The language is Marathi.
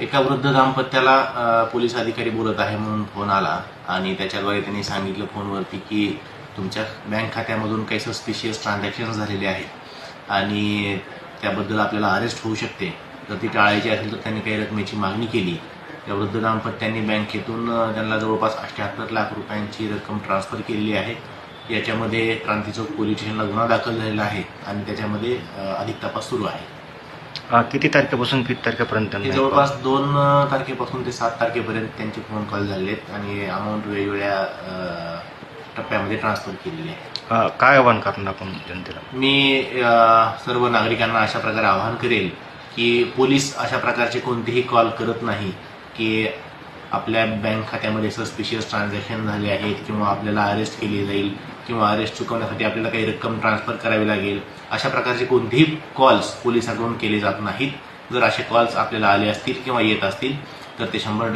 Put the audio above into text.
एका वृद्ध दाम्पत्याला पोलीस अधिकारी बोलत आहे म्हणून फोन आला आणि त्याच्याद्वारे त्यांनी सांगितलं फोनवरती की तुमच्या बँक खात्यामधून काही सस्पिशियस ट्रान्झॅक्शन झालेले आहेत आणि त्याबद्दल आपल्याला अरेस्ट होऊ शकते. जर ती टाळायची असेल तर त्यांनी काही रकमेची मागणी केली. त्या वृद्ध दाम्पत्यांनी बँकेतून त्यांना जवळपास अठ्ठ्याहत्तर लाख रुपयांची रक्कम ट्रान्सफर केलेली आहे. याच्यामध्ये क्रांती चौक पोलीस स्टेशनला गुन्हा दाखल झालेला आहे आणि त्याच्यामध्ये अधिक तपास सुरू आहे. अ, किती तारखेपासून किती तारखेपर्यंत त्यांना जवळपास दोन तारखेपासून ते सात तारखेपर्यंत त्यांचे फोन कॉल झाले आहेत आणि अमाऊंट वेगवेगळ्या अ, टप्प्यामध्ये ट्रान्सफर केलेली आहे. अ, काय आव्हान करणार आपण जनतेला? मी अ, सर्व नागरिकांना अशा प्रकारे आवाहन करेल की पोलीस अशा प्रकारचे कोणतेही कॉल करत नाही की आपल्या बँक खात्यामध्ये सस्पिशियस ट्रान्झॅक्शन झाले आहेत किंवा आपल्याला अरेस्ट केली जाईल किंवा अरेस्ट चुकवण्यासाठी आपल्याला काही रक्कम ट्रान्सफर करावी लागेल अशा प्रकारचे कोणतेही कॉल्स पोलिसांकडून केले जात नाहीत. जर असे कॉल्स आपल्याला आले असतील किंवा येत असतील तर ते शंभर